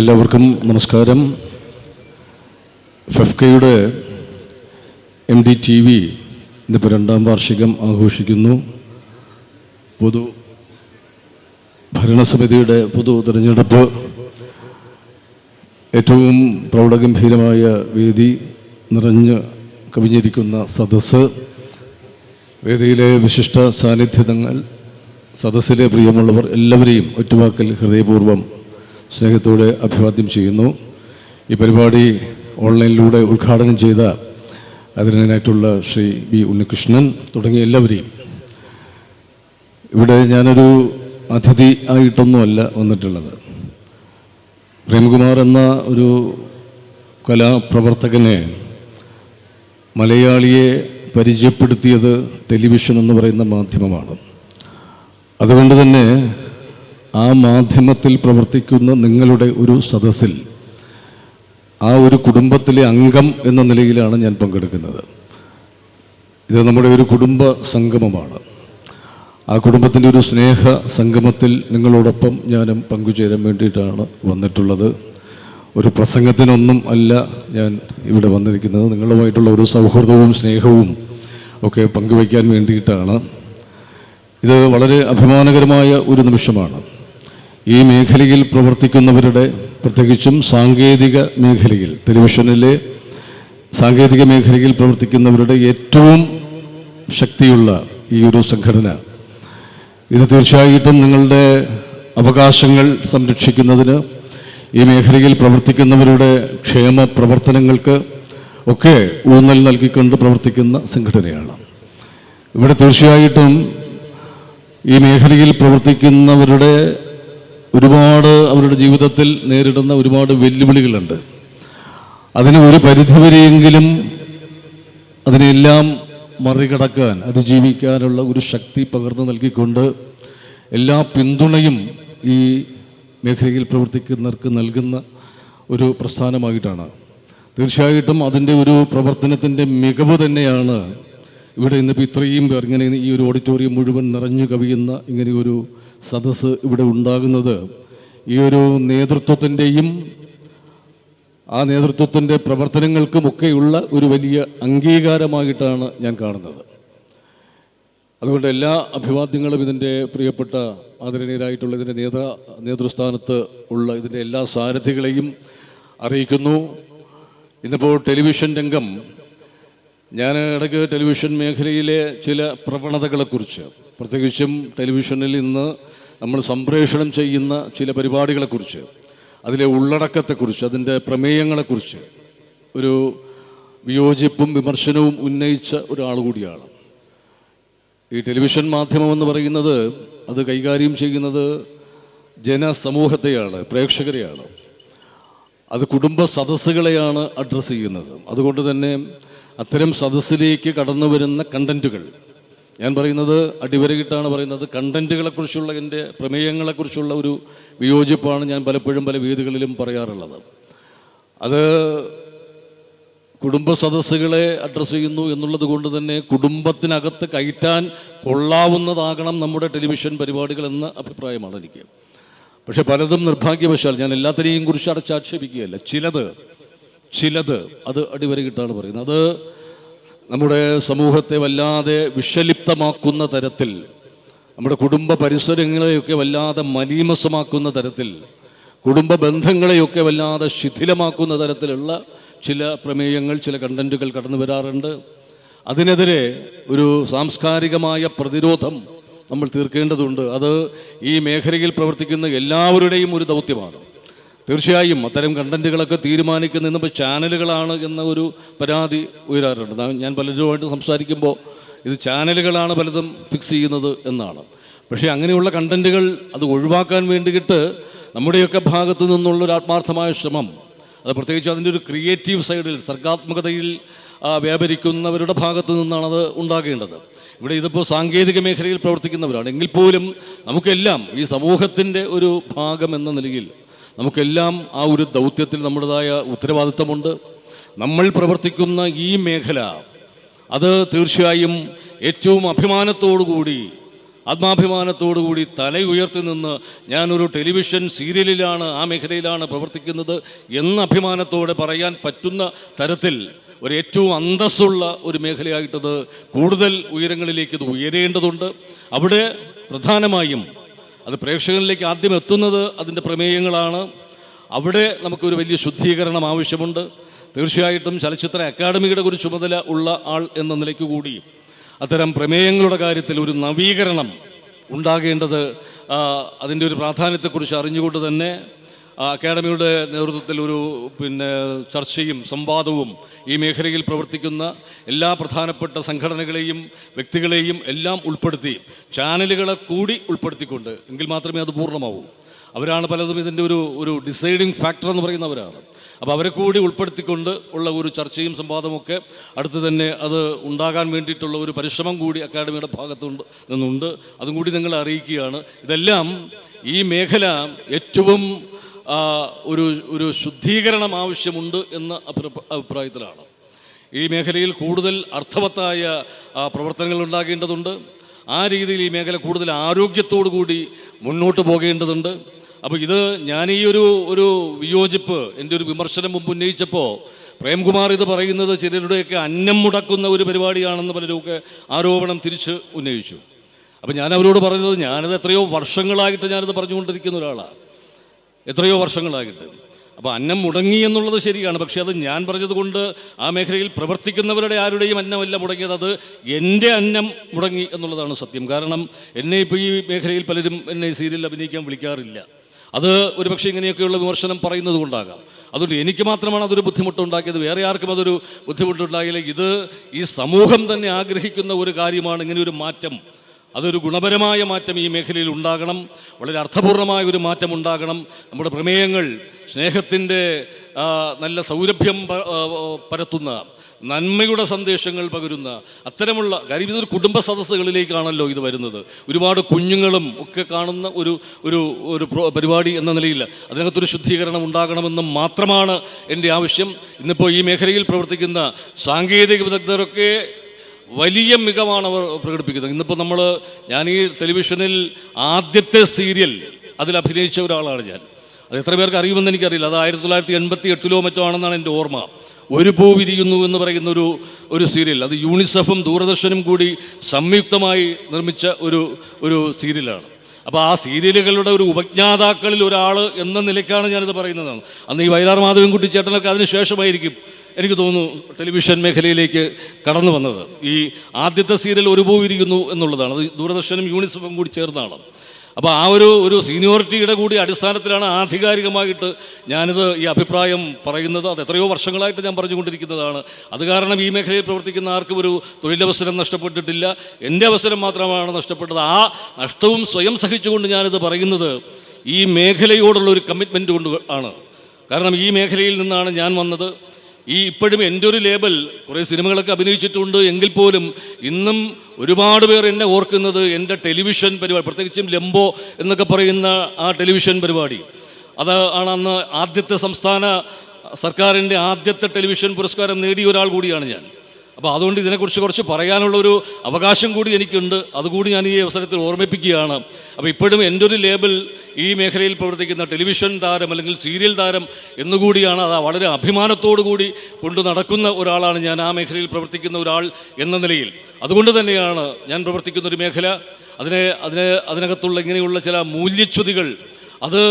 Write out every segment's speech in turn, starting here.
എല്ലാവർക്കും നമസ്കാരം. ഫെഫ്കയുടെ എം ഡി ടി വി ഇന്നിപ്പോൾ രണ്ടാം വാർഷികം ആഘോഷിക്കുന്നു. പൊതു ഭരണസമിതിയുടെ പൊതു തിരഞ്ഞെടുപ്പ് ഏറ്റവും പ്രൗഢഗംഭീരമായ വേദി നിറഞ്ഞ് കവിഞ്ഞിരിക്കുന്ന സദസ്സ്. വേദിയിലെ വിശിഷ്ട സാന്നിധ്യങ്ങൾ സദസ്സിലെ പ്രിയമുള്ളവർ എല്ലാവരെയും ഒറ്റവാക്കൽ ഹൃദയപൂർവം സ്നേഹത്തോടെ അഭിവാദ്യം ചെയ്യുന്നു. ഈ പരിപാടി ഓൺലൈനിലൂടെ ഉദ്ഘാടനം ചെയ്ത അതിനായിട്ടുള്ള ശ്രീ ബി ഉണ്ണികൃഷ്ണൻ തുടങ്ങിയ എല്ലാവരെയും. ഇവിടെ ഞാനൊരു അതിഥി ആയിട്ടൊന്നുമല്ല വന്നിട്ടുള്ളത്. പ്രേംകുമാർ എന്ന ഒരു കലാപ്രവർത്തകനെ മലയാളിയെ പരിചയപ്പെടുത്തിയത് ടെലിവിഷൻ എന്ന് പറയുന്ന മാധ്യമമാണ്. അതുകൊണ്ട് തന്നെ ആ മാധ്യമത്തിൽ പ്രവർത്തിക്കുന്ന നിങ്ങളുടെ ഒരു സദസ്സിൽ ആ ഒരു കുടുംബത്തിലെ അംഗം എന്ന നിലയിലാണ് ഞാൻ പങ്കെടുക്കുന്നത്. ഇത് നമ്മുടെ ഒരു കുടുംബ സംഗമമാണ്. ആ കുടുംബത്തിന്റെ ഒരു സ്നേഹ സംഗമത്തിൽ നിങ്ങളോടൊപ്പം ഞാനും പങ്കുചേരാൻ വേണ്ടിയിട്ടാണ് വന്നിട്ടുള്ളത്. ഒരു പ്രസംഗത്തിനൊന്നും അല്ല ഞാൻ ഇവിടെ വന്നിരിക്കുന്നത്. നിങ്ങളുമായിട്ടുള്ള ഒരു സൗഹൃദവും സ്നേഹവും ഒക്കെ പങ്കുവയ്ക്കാൻ വേണ്ടിയിട്ടാണ്. ഇത് വളരെ അഭിമാനകരമായ ഒരു നിമിഷമാണ്. ഈ മേഖലയിൽ പ്രവർത്തിക്കുന്നവരുടെ പ്രത്യേകിച്ചും സാങ്കേതിക മേഖലയിൽ ടെലിവിഷനിലെ സാങ്കേതിക മേഖലയിൽ പ്രവർത്തിക്കുന്നവരുടെ ഏറ്റവും ശക്തിയുള്ള ഈ ഒരു സംഘടന. ഇത് തീർച്ചയായിട്ടും നിങ്ങളുടെ അവകാശങ്ങൾ സംരക്ഷിക്കുന്നതിന് ഈ മേഖലയിൽ പ്രവർത്തിക്കുന്നവരുടെ ക്ഷേമ പ്രവർത്തനങ്ങൾക്ക് ഒക്കെ ഊന്നൽ നൽകിക്കൊണ്ട് പ്രവർത്തിക്കുന്ന സംഘടനയാണ്. ഇവിടെ തീർച്ചയായിട്ടും ഈ മേഖലയിൽ പ്രവർത്തിക്കുന്നവരുടെ ഒരുപാട് അവരുടെ ജീവിതത്തിൽ നേരിടുന്ന ഒരുപാട് വെല്ലുവിളികളുണ്ട്. അതിന് ഒരു പരിധിവരെയെങ്കിലും അതിനെല്ലാം മറികടക്കാൻ അതിജീവിക്കാനുള്ള ഒരു ശക്തി പകർന്നു നൽകിക്കൊണ്ട് എല്ലാ പിന്തുണയും ഈ മേഖലയിൽ പ്രവർത്തിക്കുന്നവർക്ക് നൽകുന്ന ഒരു പ്രസ്ഥാനമായിട്ടാണ്. തീർച്ചയായിട്ടും അതിന്റെ ഒരു പ്രവർത്തനത്തിന്റെ മികവ് തന്നെയാണ് ഇവിടെ ഇന്നിപ്പോൾ ഇത്രയും പേർ ഇങ്ങനെ ഈ ഒരു ഓഡിറ്റോറിയം മുഴുവൻ നിറഞ്ഞു കവിയുന്ന ഇങ്ങനെ ഒരു സദസ്സ് ഇവിടെ ഉണ്ടാകുന്നത്. ഈ ഒരു നേതൃത്വത്തിന്റെയും ആ നേതൃത്വത്തിന്റെ പ്രവർത്തനങ്ങൾക്കുമൊക്കെയുള്ള ഒരു വലിയ അംഗീകാരമായിട്ടാണ് ഞാൻ കാണുന്നത്. അതുകൊണ്ട് എല്ലാ അഭിവാദ്യങ്ങളും ഇതിന്റെ പ്രിയപ്പെട്ട ആദരണീയരായിട്ടുള്ള ഇതിന്റെ നേതൃ നേതൃസ്ഥാനത്ത് ഉള്ള ഇതിന്റെ എല്ലാ സാരഥികളെയും അറിയിക്കുന്നു. ഇന്നിപ്പോൾ ടെലിവിഷൻ രംഗം ഞാൻ ഇടയ്ക്ക് ടെലിവിഷൻ മേഖലയിലെ ചില പ്രവണതകളെക്കുറിച്ച് പ്രത്യേകിച്ചും ടെലിവിഷനിൽ ഇന്ന് നമ്മൾ സംപ്രേഷണം ചെയ്യുന്ന ചില പരിപാടികളെക്കുറിച്ച് അതിലെ ഉള്ളടക്കത്തെക്കുറിച്ച് അതിന്റെ പ്രമേയങ്ങളെക്കുറിച്ച് ഒരു വിയോജിപ്പും വിമർശനവും ഉന്നയിച്ച ഒരാൾ കൂടിയാണ്. ഈ ടെലിവിഷൻ മാധ്യമമെന്ന് പറയുന്നത് അത് കൈകാര്യം ചെയ്യുന്നത് ജനസമൂഹത്തെയാണ് പ്രേക്ഷകരെയാണ്. അത് കുടുംബ സദസ്സുകളെയാണ് അഡ്രസ്സ് ചെയ്യുന്നത്. അതുകൊണ്ട് തന്നെ അത്തരം സദസ്സിലേക്ക് കടന്നു വരുന്ന കണ്ടന്റുകൾ ഞാൻ പറയുന്നത് അടിവരകിട്ടാണ് പറയുന്നത്. കണ്ടന്റുകളെക്കുറിച്ചുള്ള എന്റെ പ്രമേയങ്ങളെക്കുറിച്ചുള്ള ഒരു വിയോജിപ്പാണ് ഞാൻ പലപ്പോഴും പല വേദികളിലും പറയാറുള്ളത്. അത് കുടുംബ സദസ്സുകളെ അഡ്രസ്സ് ചെയ്യുന്നു എന്നുള്ളത് കൊണ്ട് തന്നെ കുടുംബത്തിനകത്ത് കയറ്റാൻ കൊള്ളാവുന്നതാകണം നമ്മുടെ ടെലിവിഷൻ പരിപാടികൾ എന്ന അഭിപ്രായമാണ് എനിക്ക്. പക്ഷെ പലതും നിർഭാഗ്യവശാൽ ഞാൻ എല്ലാത്തിനെയും കുറിച്ച് അടച്ചാക്ഷേപിക്കുകയല്ല ചിലത് ചിലത് അത് അടിവരകിട്ടാണ് പറയുന്നത്. അത് നമ്മുടെ സമൂഹത്തെ വല്ലാതെ വിഷലിപ്തമാക്കുന്ന തരത്തിൽ നമ്മുടെ കുടുംബ പരിസരങ്ങളെയൊക്കെ വല്ലാതെ മലീമസമാക്കുന്ന തരത്തിൽ കുടുംബ ബന്ധങ്ങളെയൊക്കെ വല്ലാതെ ശിഥിലമാക്കുന്ന തരത്തിലുള്ള ചില പ്രമേയങ്ങൾ ചില കണ്ടന്റുകൾ കടന്നു വരാറുണ്ട് അതിനെതിരെ ഒരു സാംസ്കാരികമായ പ്രതിരോധം നമ്മൾ തീർക്കേണ്ടതുണ്ട്. അത് ഈ മേഖലയിൽ പ്രവർത്തിക്കുന്ന എല്ലാവരുടെയും ഒരു ദൗത്യമാണ്. തീർച്ചയായും അത്തരം കണ്ടന്റുകളൊക്കെ തീരുമാനിക്കുന്ന ഇന്നിപ്പോൾ ചാനലുകളാണ് എന്ന ഒരു പരാതി ഉയരാറുണ്ട്. ഞാൻ പലരുമായിട്ട് സംസാരിക്കുമ്പോൾ ഇത് ചാനലുകളാണ് പലതും ഫിക്സ് ചെയ്യുന്നത് എന്നാണ്. പക്ഷേ അങ്ങനെയുള്ള കണ്ടന്റുകൾ അത് ഒഴിവാക്കാൻ വേണ്ടിയിട്ട് നമ്മുടെയൊക്കെ ഭാഗത്തു നിന്നുള്ളൊരു ആത്മാർത്ഥമായ ശ്രമം അത് പ്രത്യേകിച്ച് അതിന്റെ ഒരു ക്രിയേറ്റീവ് സൈഡിൽ സർഗാത്മകതയിൽ വ്യാപരിക്കുന്നവരുടെ ഭാഗത്തു നിന്നാണ് അത് ഉണ്ടാകേണ്ടത്. ഇവിടെ ഇതിപ്പോൾ സാങ്കേതിക മേഖലയിൽ പ്രവർത്തിക്കുന്നവരാണ്. എങ്കിൽ പോലും നമുക്കെല്ലാം ഈ സമൂഹത്തിന്റെ ഒരു ഭാഗം എന്ന നിലയിൽ നമുക്കെല്ലാം ആ ഒരു ദൗത്യത്തിൽ നമ്മുടേതായ ഉത്തരവാദിത്തമുണ്ട് നമ്മൾ പ്രവർത്തിക്കുന്ന ഈ മേഖല അത് തീർച്ചയായും ഏറ്റവും അഭിമാനത്തോടു കൂടി ആത്മാഭിമാനത്തോടുകൂടി തല ഉയർത്തി നിന്ന് ഞാനൊരു ടെലിവിഷൻ സീരിയലിലാണ് ആ മേഖലയിലാണ് പ്രവർത്തിക്കുന്നത് എന്ന അഭിമാനത്തോടെ പറയാൻ പറ്റുന്ന തരത്തിൽ ഒരു ഏറ്റവും അന്തസ്സുള്ള ഒരു മേഖലയായിട്ടത് കൂടുതൽ ഉയരങ്ങളിലേക്ക് ഇത് ഉയരേണ്ടതുണ്ട്. അവിടെ പ്രധാനമായും അത് പ്രേക്ഷകനിലേക്ക് ആദ്യം എത്തുന്നത് അതിന്റെ പ്രമേയങ്ങളാണ്. അവിടെ നമുക്കൊരു വലിയ ശുദ്ധീകരണം ആവശ്യമുണ്ട്. തീർച്ചയായിട്ടും ചലച്ചിത്ര അക്കാദമിയുടെ ഒരു ചുമതല ഉള്ള ആൾ എന്ന നിലയ്ക്ക് കൂടി അത്തരം പ്രമേയങ്ങളുടെ കാര്യത്തിൽ ഒരു നവീകരണം ഉണ്ടാകേണ്ടത് അതിന്റെ ഒരു പ്രാധാന്യത്തെക്കുറിച്ച് അറിഞ്ഞുകൊണ്ട് തന്നെ അക്കാഡമിയുടെ നേതൃത്വത്തിൽ ഒരു പിന്നെ ചർച്ചയും സംവാദവും ഈ മേഖലയിൽ പ്രവർത്തിക്കുന്ന എല്ലാ പ്രധാനപ്പെട്ട സംഘടനകളെയും വ്യക്തികളെയും എല്ലാം ഉൾപ്പെടുത്തി ചാനലുകളെ കൂടി ഉൾപ്പെടുത്തിക്കൊണ്ട് എങ്കിൽ മാത്രമേ അത് പൂർണമാവൂ. അവരാണ് പലതും ഇതിന്റെ ഒരു ഒരു ഡിസൈഡിങ് ഫാക്ടർ എന്ന് പറയുന്നവരാണ്. അപ്പോൾ അവരെ കൂടി ഉൾപ്പെടുത്തിക്കൊണ്ട് ഉള്ള ഒരു ചർച്ചയും സംവാദമൊക്കെ അടുത്ത് തന്നെ അത് ഉണ്ടാകാൻ വേണ്ടിയിട്ടുള്ള ഒരു പരിശ്രമം കൂടി അക്കാഡമിയുടെ ഭാഗത്തുണ്ട് നിന്നുണ്ട്. അതും കൂടി നിങ്ങളെ അറിയിക്കുകയാണ്. ഇതെല്ലാം ഈ മേഖല ഏറ്റവും ഒരു ഒരു ശുദ്ധീകരണം ആവശ്യമുണ്ട് എന്ന അഭിപ്ര- അഭിപ്രായത്തിലാണ്. ഈ മേഖലയിൽ കൂടുതൽ അർത്ഥവത്തായ പ്രവർത്തനങ്ങൾ ഉണ്ടാകേണ്ടതുണ്ട്. ആ രീതിയിൽ ഈ മേഖല കൂടുതൽ ആരോഗ്യത്തോടു കൂടി മുന്നോട്ട് പോകേണ്ടതുണ്ട്. അപ്പോൾ ഇത് ഞാൻ ഈ ഒരു ഒരു വിയോജിപ്പ് എന്റെ ഒരു വിമർശനം മുമ്പ് ഉന്നയിച്ചപ്പോൾ പ്രേംകുമാർ ഇത് പറയുന്നത് ചിലരുടെയൊക്കെ അന്നം മുടക്കുന്ന ഒരു പരിപാടിയാണെന്ന് പലരുമൊക്കെ ആരോപണം തിരിച്ച് ഉന്നയിച്ചു. അപ്പോൾ ഞാൻ അവരോട് പറഞ്ഞത് ഞാനത് എത്രയോ വർഷങ്ങളായിട്ട് ഞാനത് പറഞ്ഞുകൊണ്ടിരിക്കുന്ന ഒരാളാണ് എത്രയോ വർഷങ്ങളായിട്ട്. അപ്പോൾ അന്നം മുടങ്ങി എന്നുള്ളത് ശരിയാണ്. പക്ഷേ അത് ഞാൻ പറഞ്ഞത് കൊണ്ട് ആ മേഖലയിൽ പ്രവർത്തിക്കുന്നവരുടെ ആരുടെയും അന്നമല്ല മുടങ്ങിയത്. അത് എന്റെ അന്നം മുടങ്ങി എന്നുള്ളതാണ് സത്യം. കാരണം എന്നെ ഇപ്പോൾ ഈ മേഖലയിൽ പലരും എന്നെ സീരിയലിൽ അഭിനയിക്കാൻ വിളിക്കാറില്ല. അത് ഒരുപക്ഷെ ഇങ്ങനെയൊക്കെയുള്ള വിമർശനം പറയുന്നത് കൊണ്ടാകാം. അതുകൊണ്ട് എനിക്ക് മാത്രമാണ് അതൊരു ബുദ്ധിമുട്ടുണ്ടാക്കിയത്. വേറെ ആർക്കും അതൊരു ബുദ്ധിമുട്ടുണ്ടായില്ല. ഇത് ഈ സമൂഹം തന്നെ ആഗ്രഹിക്കുന്ന ഒരു കാര്യമാണ്. ഇങ്ങനെ ഒരു മാറ്റം അതൊരു ഗുണപരമായ മാറ്റം ഈ മേഖലയിൽ ഉണ്ടാകണം. വളരെ അർത്ഥപൂർണമായ ഒരു മാറ്റം ഉണ്ടാകണം. നമ്മുടെ പ്രമേയങ്ങൾ സ്നേഹത്തിന്റെ നല്ല സൗരഭ്യം പരത്തുന്ന നന്മയുടെ സന്ദേശങ്ങൾ പകരുന്ന അത്തരമുള്ള കാര്യം ഇതൊരു കുടുംബ സദസ്സുകളിലേക്കാണല്ലോ ഇത് വരുന്നത്. ഒരുപാട് കുഞ്ഞുങ്ങളും ഒക്കെ കാണുന്ന ഒരു ഒരു ഒരു പരിപാടി എന്ന നിലയിൽ അതിനകത്തൊരു ശുദ്ധീകരണം ഉണ്ടാകണമെന്ന് മാത്രമാണ് എന്റെ ആവശ്യം. ഇന്നിപ്പോൾ ഈ മേഖലയിൽ പ്രവർത്തിക്കുന്ന സാങ്കേതിക വിദഗ്ധരൊക്കെ വലിയ മികവാണ് അവർ പ്രകടിപ്പിക്കുന്നത്. ഇന്നിപ്പോൾ നമ്മൾ ഞാൻ ഈ ടെലിവിഷനിൽ ആദ്യത്തെ സീരിയൽ അതിൽ അഭിനയിച്ച ഒരാളാണ് ഞാൻ. അത് എത്ര പേർക്ക് അറിയുമെന്ന് എനിക്കറിയില്ല. അത് ആയിരത്തി തൊള്ളായിരത്തി എൺപത്തി എട്ടിലോ മറ്റോ ആണെന്നാണ് എന്റെ ഓർമ്മ. ഒരു പൂ വിരിയുന്നു എന്ന് പറയുന്ന ഒരു ഒരു സീരിയൽ. അത് യൂണിസെഫും ദൂരദർശനും കൂടി സംയുക്തമായി നിർമ്മിച്ച ഒരു ഒരു സീരിയലാണ്. അപ്പോൾ ആ സീരിയലുകളുടെ ഒരു ഉപജ്ഞാതാക്കളിൽ ഒരാൾ എന്ന നിലയ്ക്കാണ് ഞാനിത് പറയുന്നത് അന്ന് ഈ വയലാർ മാധവൻകുട്ടി ചേട്ടനൊക്കെ അതിന് ശേഷമായിരിക്കും എനിക്ക് തോന്നുന്നു ടെലിവിഷൻ മേഖലയിലേക്ക് കടന്നു വന്നത്. ഈ ആദ്യത്തെ സീരിയൽ ഒരു പൂ എന്നുള്ളതാണ്. അത് ദൂരദർശനും യൂണിസെഫും കൂടി ചേർന്നാണ്. അപ്പോൾ ആ ഒരു ഒരു സീനിയോറിറ്റിയുടെ കൂടി അടിസ്ഥാനത്തിലാണ് ആധികാരികമായിട്ട് ഞാനിത് ഈ അഭിപ്രായം പറയുന്നത്. അത് എത്രയോ വർഷങ്ങളായിട്ട് ഞാൻ പറഞ്ഞുകൊണ്ടിരിക്കുന്നതാണ്. അത് കാരണം ഈ മേഖലയിൽ പ്രവർത്തിക്കുന്ന ആർക്കും ഒരു തൊഴിലവസരം നഷ്ടപ്പെട്ടിട്ടില്ല. എന്റെ അവസരം മാത്രമാണ് നഷ്ടപ്പെട്ടത്. ആ നഷ്ടവും സ്വയം സഹിച്ചുകൊണ്ട് ഞാനിത് പറയുന്നത് ഈ മേഖലയോടുള്ള ഒരു കമ്മിറ്റ്മെന്റ് കൊണ്ട് ആണ്. കാരണം ഈ മേഖലയിൽ നിന്നാണ് ഞാൻ വന്നത്. ഈ ഇപ്പോഴും എന്റെ ഒരു ലേബൽ കുറേ സിനിമകളൊക്കെ അഭിനയിച്ചിട്ടുണ്ട് എങ്കിൽ പോലും ഇന്നും ഒരുപാട് പേർ എന്നെ ഓർക്കുന്നത് എന്റെ ടെലിവിഷൻ പരിപാടി പ്രത്യേകിച്ചും ലെംബോ എന്നൊക്കെ പറയുന്ന ആ ടെലിവിഷൻ പരിപാടി. അത് ആണ് അന്ന് ആദ്യത്തെ സംസ്ഥാന സർക്കാരിന്റെ ആദ്യത്തെ ടെലിവിഷൻ പുരസ്കാരം നേടിയ ഒരാൾ കൂടിയാണ് ഞാൻ. അപ്പോൾ അതുകൊണ്ട് ഇതിനെക്കുറിച്ച് കുറച്ച് പറയാനുള്ളൊരു അവകാശം കൂടി എനിക്കുണ്ട്. അതുകൂടി ഞാൻ ഈ അവസരത്തിൽ ഓർമ്മിപ്പിക്കുകയാണ്. അപ്പോൾ ഇപ്പോഴും എന്റെ ഒരു ലേബൽ ഈ മേഖലയിൽ പ്രവർത്തിക്കുന്ന ടെലിവിഷൻ താരം അല്ലെങ്കിൽ സീരിയൽ താരം എന്നുകൂടിയാണ് അത് വളരെ അഭിമാനത്തോടു കൂടി കൊണ്ടു നടക്കുന്ന ഒരാളാണ് ഞാൻ ആ മേഖലയിൽ പ്രവർത്തിക്കുന്ന ഒരാൾ എന്ന നിലയിൽ. അതുകൊണ്ട് തന്നെയാണ് ഞാൻ പ്രവർത്തിക്കുന്ന ഒരു മേഖല. അതിനെ അതിനെ അതിനകത്തുള്ള ഇങ്ങനെയുള്ള ചില മൂല്യച്യുതികൾ അത്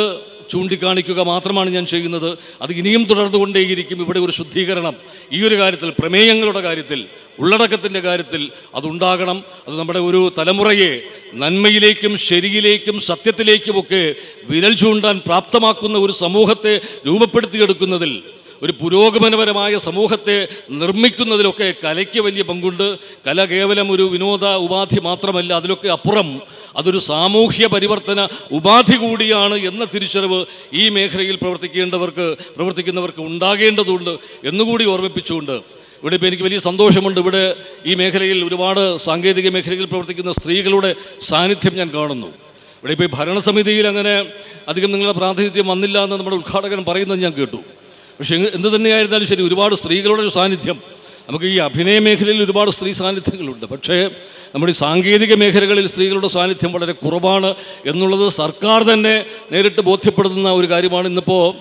ചൂണ്ടിക്കാണിക്കുക മാത്രമാണ് ഞാൻ ചെയ്യുന്നത്. അത് ഇനിയും തുടർന്നുകൊണ്ടേയിരിക്കും ഇവിടെ ഒരു ശുദ്ധീകരണം. ഈ ഒരു കാര്യത്തിൽ പ്രമേയങ്ങളുടെ കാര്യത്തിൽ ഉള്ളടക്കത്തിന്റെ കാര്യത്തിൽ അതുണ്ടാകണം. അത് നമ്മുടെ ഒരു തലമുറയെ നന്മയിലേക്കും ശരിയിലേക്കും സത്യത്തിലേക്കുമൊക്കെ വിരൽ ചൂണ്ടാൻ പ്രാപ്തമാക്കുന്ന ഒരു സമൂഹത്തെ രൂപപ്പെടുത്തിയെടുക്കുന്നതിൽ ഒരു പുരോഗമനപരമായ സമൂഹത്തെ നിർമ്മിക്കുന്നതിലൊക്കെ കലയ്ക്ക് വലിയ പങ്കുണ്ട്. കല കേവലം ഒരു വിനോദ ഉപാധി മാത്രമല്ല അതിലൊക്കെ അപ്പുറം അതൊരു സാമൂഹ്യ പരിവർത്തന ഉപാധി കൂടിയാണ് എന്ന തിരിച്ചറിവ് ഈ മേഖലയിൽ പ്രവർത്തിക്കേണ്ടവർക്ക് പ്രവർത്തിക്കുന്നവർക്ക് ഉണ്ടാകേണ്ടതുണ്ട് എന്നുകൂടി ഓർമ്മിപ്പിച്ചുകൊണ്ട് ഇവിടെ ഇപ്പോൾ എനിക്ക് വലിയ സന്തോഷമുണ്ട്. ഇവിടെ ഈ മേഖലയിൽ ഒരുപാട് സാങ്കേതിക മേഖലയിൽ പ്രവർത്തിക്കുന്ന സ്ത്രീകളുടെ സാന്നിധ്യം ഞാൻ കാണുന്നു. ഇവിടെ ഇപ്പോൾ ഭരണസമിതിയിൽ അങ്ങനെ അധികം നിങ്ങളുടെ പ്രാതിനിധ്യം വന്നില്ല എന്ന് നമ്മുടെ ഉദ്ഘാടകൻ പറയുന്നത് ഞാൻ കേട്ടു. പക്ഷേ എന്ത് തന്നെയായിരുന്നാലും ശരി ഒരുപാട് സ്ത്രീകളുടെ സാന്നിധ്യം നമുക്ക് ഈ അഭിനയ മേഖലയിൽ ഒരുപാട് സ്ത്രീ സാന്നിധ്യങ്ങളുണ്ട്. പക്ഷേ നമ്മുടെ ഈ സാങ്കേതിക മേഖലകളിൽ സ്ത്രീകളുടെ സാന്നിധ്യം വളരെ കുറവാണ് എന്നുള്ളത് സർക്കാർ തന്നെ നേരിട്ട് ബോധ്യപ്പെടുത്തുന്ന ഒരു കാര്യമാണ്. ഇന്നിപ്പോൾ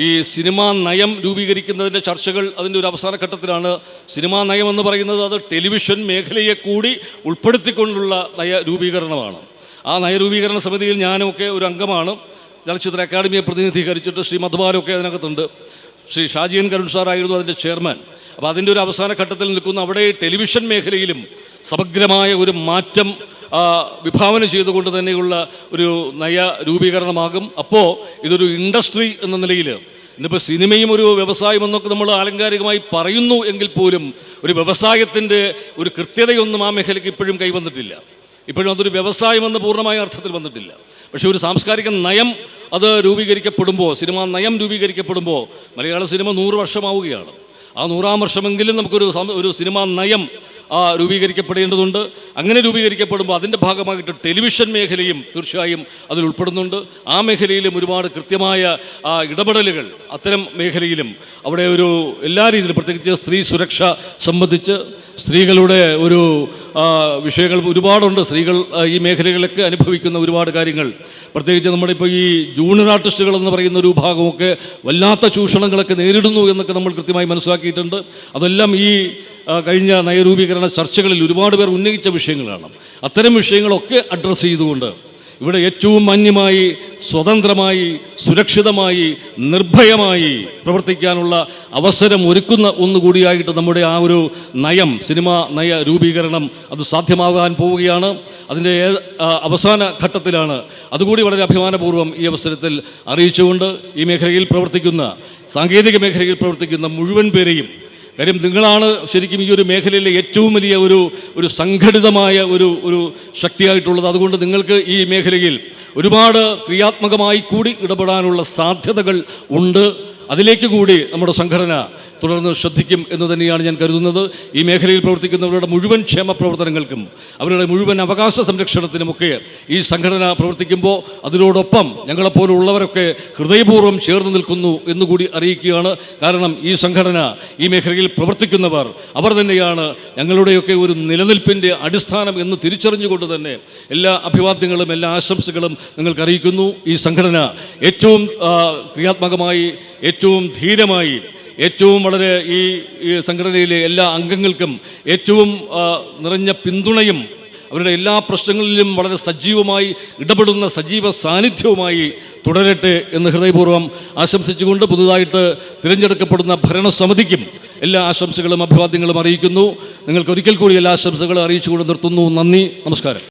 ഈ സിനിമാ നയം രൂപീകരിക്കുന്നതിന്റെ ചർച്ചകൾ അതിന്റെ ഒരു അവസാന ഘട്ടത്തിലാണ്. സിനിമാ നയം എന്ന് പറയുന്നത് അത് ടെലിവിഷൻ മേഖലയെ കൂടി ഉൾപ്പെടുത്തിക്കൊണ്ടുള്ള നയ രൂപീകരണമാണ്. ആ നയരൂപീകരണ സമിതിയിൽ ഞാനുമൊക്കെ ഒരു അംഗമാണ്. ചലച്ചിത്ര അക്കാദമിയെ പ്രതിനിധീകരിച്ചിട്ട് ശ്രീ മധുബാലൊക്കെ അതിനകത്തുണ്ട്. ശ്രീ ഷാജിയൻ കരുൺ സാറായിരുന്നു അതിന്റെ ചെയർമാൻ. അപ്പോൾ അതിന്റെ ഒരു അവസാന ഘട്ടത്തിൽ നിൽക്കുന്ന അവിടെ ടെലിവിഷൻ മേഖലയിലും സമഗ്രമായ ഒരു മാറ്റം വിഭാവനം ചെയ്തുകൊണ്ട് തന്നെയുള്ള ഒരു നയ രൂപീകരണമാകും. അപ്പോൾ ഇതൊരു ഇൻഡസ്ട്രി എന്ന നിലയിൽ ഇന്നിപ്പോൾ സിനിമയും ഒരു വ്യവസായം എന്നൊക്കെ നമ്മൾ ആലങ്കാരികമായി പറയുന്നു എങ്കിൽ പോലും ഒരു വ്യവസായത്തിന്റെ ഒരു കൃത്യതയൊന്നും ആ മേഖലയ്ക്ക് ഇപ്പോഴും കൈവന്നിട്ടില്ല. ഇപ്പോഴും അതൊരു വ്യവസായമെന്ന് പൂർണമായ അർത്ഥത്തിൽ വന്നിട്ടില്ല. പക്ഷേ ഒരു സാംസ്കാരിക നയം അത് രൂപീകരിക്കപ്പെടുമ്പോൾ സിനിമാ നയം രൂപീകരിക്കപ്പെടുമ്പോൾ മലയാള സിനിമ നൂറ് വർഷമാവുകയാണ്. ആ നൂറാം വർഷമെങ്കിലും നമുക്കൊരു ഒരു സിനിമാ നയം രൂപീകരിക്കപ്പെടേണ്ടതുണ്ട്. അങ്ങനെ രൂപീകരിക്കപ്പെടുമ്പോൾ അതിന്റെ ഭാഗമായിട്ട് ടെലിവിഷൻ മേഖലയും തീർച്ചയായും അതിൽ ഉൾപ്പെടുന്നുണ്ട്. ആ മേഖലയിലും ഒരുപാട് കൃത്യമായ ഇടപെടലുകൾ അത്തരം മേഖലയിലും അവിടെ ഒരു എല്ലാ രീതിയിലും പ്രത്യേകിച്ച് സ്ത്രീ സുരക്ഷ സംബന്ധിച്ച് സ്ത്രീകളുടെ ഒരു വിഷയങ്ങൾ ഒരുപാടുണ്ട്. സ്ത്രീകൾ ഈ മേഖലകളിലൊക്കെ അനുഭവിക്കുന്ന ഒരുപാട് കാര്യങ്ങൾ. പ്രത്യേകിച്ച് നമ്മുടെ ഇപ്പോൾ ഈ ജൂനിയർ ആർട്ടിസ്റ്റുകൾ എന്ന് പറയുന്ന ഒരു വിഭാഗമൊക്കെ വല്ലാത്ത ചൂഷണങ്ങളൊക്കെ നേരിടുന്നു എന്നൊക്കെ നമ്മൾ കൃത്യമായി മനസ്സിലാക്കിയിട്ടുണ്ട്. അതെല്ലാം ഈ കഴിഞ്ഞ നയരൂപീകരണ ചർച്ചകളിൽ ഒരുപാട് പേർ ഉന്നയിച്ച വിഷയങ്ങളാണ്. അത്തരം വിഷയങ്ങളൊക്കെ അഡ്രസ്സ് ചെയ്തുകൊണ്ട് ഇവിടെ ഏറ്റവും മാന്യമായി സ്വതന്ത്രമായി സുരക്ഷിതമായി നിർഭയമായി പ്രവർത്തിക്കാനുള്ള അവസരം ഒരുക്കുന്ന ഒന്നുകൂടിയായിട്ട് നമ്മുടെ ആ ഒരു നയം സിനിമ നയ രൂപീകരണം അത് സാധ്യമാകാൻ പോവുകയാണ്. അതിന്റെ അവസാന ഘട്ടത്തിലാണ്. അതുകൂടി വളരെ അഭിമാനപൂർവം ഈ അവസരത്തിൽ അറിയിച്ചുകൊണ്ട് ഈ മേഖലയിൽ പ്രവർത്തിക്കുന്ന സാങ്കേതിക മേഖലയിൽ പ്രവർത്തിക്കുന്ന മുഴുവൻ പേരെയും കാര്യം നിങ്ങളാണ് ശരിക്കും ഈ ഒരു മേഖലയിലെ ഏറ്റവും വലിയ ഒരു ഒരു സംഘടിതമായ ഒരു ഒരു ശക്തിയായിട്ടുള്ളത്. അതുകൊണ്ട് നിങ്ങൾക്ക് ഈ മേഖലയിൽ ഒരുപാട് ക്രിയാത്മകമായി കൂടി ഇടപെടാനുള്ള സാധ്യതകൾ ഉണ്ട്. അതിലേക്ക് കൂടി നമ്മുടെ സംഘടന തുടർന്ന് ശ്രദ്ധിക്കും എന്ന് തന്നെയാണ് ഞാൻ കരുതുന്നത്. ഈ മേഖലയിൽ പ്രവർത്തിക്കുന്നവരുടെ മുഴുവൻ ക്ഷേമ പ്രവർത്തനങ്ങൾക്കും അവരുടെ മുഴുവൻ അവകാശ സംരക്ഷണത്തിനുമൊക്കെ ഈ സംഘടന പ്രവർത്തിക്കുമ്പോൾ അതിനോടൊപ്പം ഞങ്ങളെപ്പോലുള്ളവരൊക്കെ ഹൃദയപൂർവം ചേർന്ന് നിൽക്കുന്നു എന്നുകൂടി അറിയിക്കുകയാണ്. കാരണം ഈ സംഘടന ഈ മേഖലയിൽ പ്രവർത്തിക്കുന്നവർ അവർ തന്നെയാണ് ഞങ്ങളുടെയൊക്കെ ഒരു നിലനിൽപ്പിന്റെ അടിസ്ഥാനം എന്ന് തിരിച്ചറിഞ്ഞുകൊണ്ട് തന്നെ എല്ലാ അഭിവാദ്യങ്ങളും എല്ലാ ആശംസകളും നിങ്ങൾക്ക് അറിയിക്കുന്നു ഈ സംഘടന ഏറ്റവും ക്രിയാത്മകമായി ഏറ്റവും ധീരമായി ഏറ്റവും വളരെ ഈ സംഘടനയിലെ എല്ലാ അംഗങ്ങൾക്കും ഏറ്റവും നിറഞ്ഞ പിന്തുണയും അവരുടെ എല്ലാ പ്രശ്നങ്ങളിലും വളരെ സജീവമായി ഇടപെടുന്ന സജീവ സാന്നിധ്യവുമായി തുടരട്ടെ എന്ന് ഹൃദയപൂർവം ആശംസിച്ചുകൊണ്ട് പുതുതായിട്ട് തിരഞ്ഞെടുക്കപ്പെടുന്ന ഭരണസമിതിക്കും എല്ലാ ആശംസകളും അഭിവാദ്യങ്ങളും അറിയിക്കുന്നു. നിങ്ങൾക്ക് ഒരിക്കൽ കൂടി എല്ലാ ആശംസകളും അറിയിച്ചുകൊണ്ട് നിർത്തുന്നു. നന്ദി നമസ്കാരം.